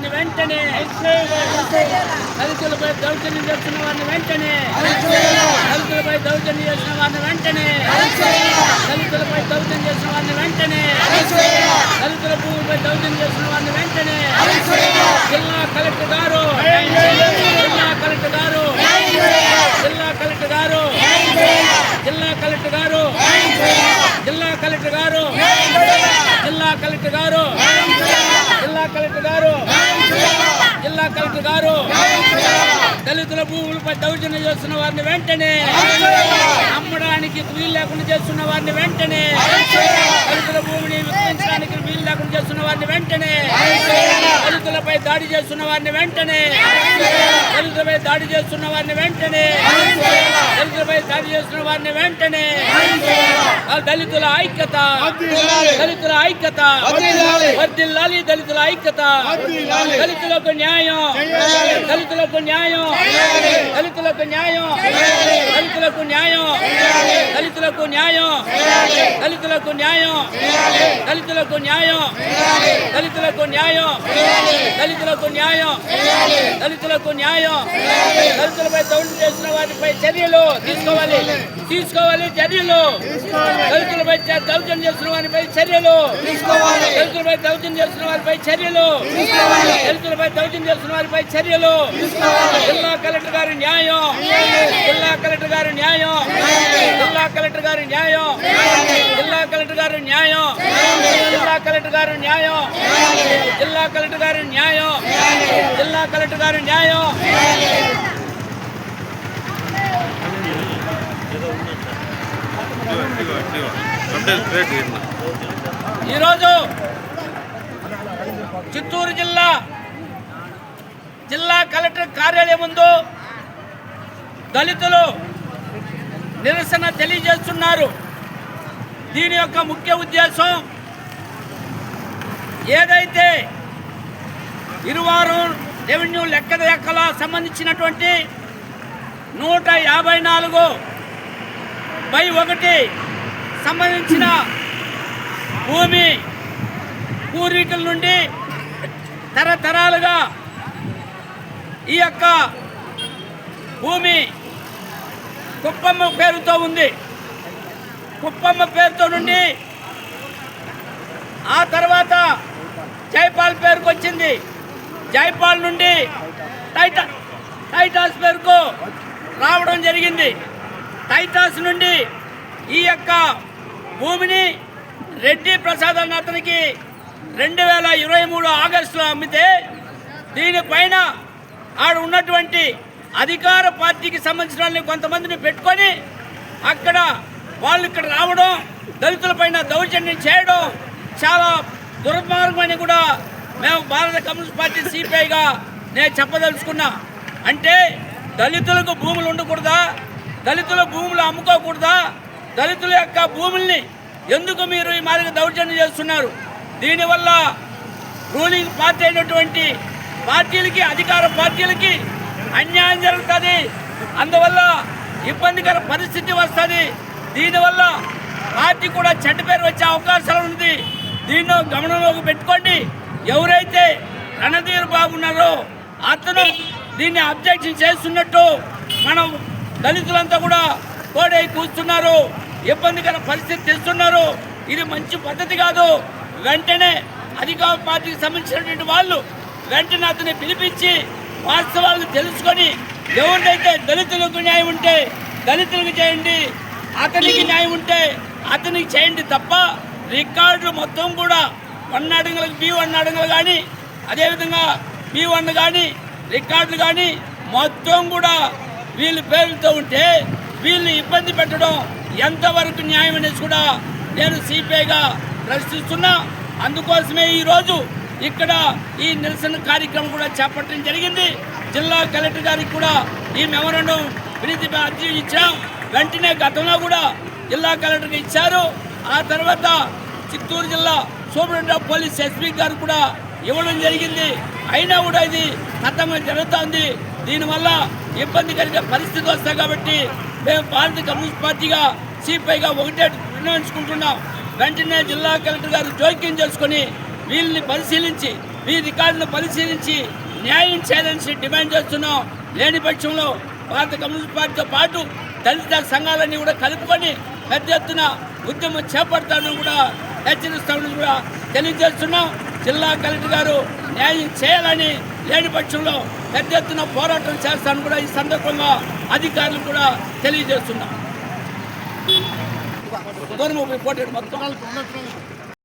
వారిని వెంటనే దళితులపై దౌర్జన్యం చేస్తున్న వారిని వెంటనే దళితులపై దౌర్జన్యం చేసిన వారిని వెంటనే దళితులపై దౌర్జన్యం చేసిన వారిని వెంటనే దళితుల భూమిపై దౌర్జన్యం చేసిన వారిని వెంటనే జిల్లా కలెక్టర్ గారు జిల్లా కలెక్టర్ గారు జిల్లా కలెక్టర్ గారు జిల్లా కలెక్టర్ గారు జిల్లా కలెక్టర్ గారు జిల్లా కలెక్టర్ గారు జిల్లా కలెక్టర్ గారు కలెక్టర్ గారు. దళితుల భూములపై దౌర్జన్యం చేస్తున్న వారిని వెంటనే అమ్మడానికి వీలు లేకుండా చేస్తున్న వారిని వెంటనే దళితుల భూమిని విక్రయించడానికి వీలు లేకుండా చేస్తున్న వారిని వెంటనే దళితులపై దాడి చేస్తున్న వారిని వెంటనే దళితులపై దాడి చేస్తున్న వారిని వెంటనే దళితులపై దాడి చేస్తున్న వారిని వెంటనే దళితుల ఐక్యత దళితుల ఐక్యత వర్దిల్లాలి దళితుల ఐక్యత దళితులకు న్యాయం దళితులకు న్యాయం దళితులకు న్యాయం దళితులకు న్యాయం దళితులకు న్యాయం దళితులకు న్యాయం దళితులకు న్యాయం దళితులకు న్యాయం దళితులకు న్యాయం దళితులకు న్యాయం దళితులపై దౌర్జన్యం చేసిన వారిపై చర్యలు తీసుకోవాలి తీసుకోవాలి చర్యలు. దళితులపై చ- దౌర్జన్యం చేసిన వారిపై చర్యలు. దళితులపై దౌర్జన్యం చేసిన వారిపై చర్యలు. దళితులపై దౌర్జన్యం చేసిన వారిపై చర్యలు. జిల్లా కలెక్టర్ గారి న్యాయం. జిల్లా కలెక్టర్ గారి న్యాయం. జిల్లా కలెక్టర్ గారి న్యాయం. జిల్లా కలెక్టర్ గారి న్యాయం. జిల్లా కలెక్టర్ గారి న్యాయం. జిల్లా కలెక్టర్ గారి న్యాయం. జిల్లా కలెక్టర్ గారి న్యాయం. ఈరోజు చిత్తూరు జిల్లా జిల్లా కలెక్టర్ కార్యాలయం ముందు దళితులు నిరసన తెలియజేస్తున్నారు. దీని యొక్క ముఖ్య ఉద్దేశం ఏదైతే ఇరువారం రెవెన్యూ లెక్క లెక్కల సంబంధించినటువంటి నూట యాభై నాలుగు బై ఒకటి సంబంధించిన భూమి పూర్వీకుల నుండి తరతరాలుగా ఈ యొక్క భూమి కుప్పమ్మ పేరుతో ఉంది. కుప్పమ్మ పేరుతో నుండి ఆ తర్వాత జైపాల్ పేరుకు వచ్చింది. జైపాల్ నుండి టైటా టైటాస్ పేరుకు రావడం జరిగింది. టైటాస్ నుండి ఈ యొక్క భూమిని రెడ్డి ప్రసాద్ అన్న అతనికి రెండు వేల ఇరవై మూడు ఆగస్టులో అమ్మితే దీనిపైన ఆడ ఉన్నటువంటి అధికార పార్టీకి సంబంధించిన వాళ్ళని కొంతమందిని పెట్టుకొని అక్కడ వాళ్ళు ఇక్కడ రావడం దళితులపైన దౌర్జన్యం చేయడం చాలా దుర్మార్గమని కూడా మేము భారత కమ్యూనిస్ట్ పార్టీ సిపిఐగా నేను చెప్పదలుచుకున్నా. అంటే దళితులకు భూములు ఉండకూడదా? దళితుల భూములు అమ్ముకోకూడదా? దళితుల యొక్క భూముల్ని ఎందుకు మీరు ఈ మాదిరిగా దౌర్జన్యం చేస్తున్నారు? దీనివల్ల రూలింగ్ పార్టీ అయినటువంటి పార్టీలకి అధికార పార్టీలకి అన్యాయం జరుగుతుంది. అందువల్ల ఇబ్బందికర పరిస్థితి వస్తుంది. దీనివల్ల పార్టీ కూడా చెడ్డ పేరు వచ్చే అవకాశాలు ఉంది. దీన్ని గమనంలోకి పెట్టుకోండి. ఎవరైతే రణధీర్ బాబు ఉన్నారో అతను దీన్ని అబ్జెక్షన్ చేస్తున్నట్టు మనం దళితులంతా కూడా కోడై కూర్చున్నారు. ఇబ్బందికర పరిస్థితి తెస్తున్నారు. ఇది మంచి పద్ధతి కాదు. వెంటనే అధికార పార్టీకి సంబంధించినటువంటి వాళ్ళు వెంటనే అతన్ని పిలిపించి వాస్తవాలను తెలుసుకొని ఎవరినైతే దళితులకు న్యాయం ఉంటే దళితులకు చేయండి అతనికి న్యాయం ఉంటే అతనికి చేయండి తప్ప రికార్డులు మొత్తం కూడా వన్ అడుగులకు బి వన్ అడుగులు కానీ అదేవిధంగా బి వన్ కానీ రికార్డులు కానీ మొత్తం కూడా వీళ్ళు పేర్లతో ఉంటే వీళ్ళు ఇబ్బంది పెట్టడం ఎంతవరకు న్యాయం అనేసి కూడా నేను సిపిఐగా ప్రశ్నిస్తున్నా. అందుకోసమే ఈరోజు ఇక్కడ ఈ నిరసన కార్యక్రమం కూడా చేపట్టడం జరిగింది. జిల్లా కలెక్టర్ గారికి కూడా ఈ మెమోరండం వినతి అర్జీ ఇచ్చాం. వెంటనే గతంలో కూడా జిల్లా కలెక్టర్కి ఇచ్చారు. ఆ తర్వాత చిత్తూరు జిల్లా సూపరింటెండెంట్ పోలీస్ ఎస్పీ గారు కూడా ఇవ్వడం జరిగింది. అయినా కూడా ఇది ఖతంగా జరుగుతోంది. దీనివల్ల ఇబ్బంది కలిగే పరిస్థితి వస్తాయి కాబట్టి మేము భారత కమ్యూనిస్ట్ పార్టీగా సిపిఐగా ఒకటే నిర్ణయించుకుంటున్నాం. వెంటనే జిల్లా కలెక్టర్ గారు జోక్యం చేసుకొని వీళ్ళని పరిశీలించి ఈ రికార్డును పరిశీలించి న్యాయం చేయాలని డిమాండ్ చేస్తున్నాం. లేని పక్షంలో భారత కమ్యూనిస్ట్ పార్టీతో పాటు దళిత సంఘాలన్నీ కూడా కలుపుకొని పెద్ద ఎత్తున ఉద్యమం చేపడతామని కూడా హెచ్చరిస్తామని కూడా తెలియజేస్తున్నాం. జిల్లా కలెక్టర్ గారు న్యాయం చేయాలని లేని పక్షంలో పెద్ద ఎత్తున పోరాటం చేస్తామని కూడా ఈ సందర్భంగా అధికారులు కూడా తెలియజేస్తున్నాం మొత్తం.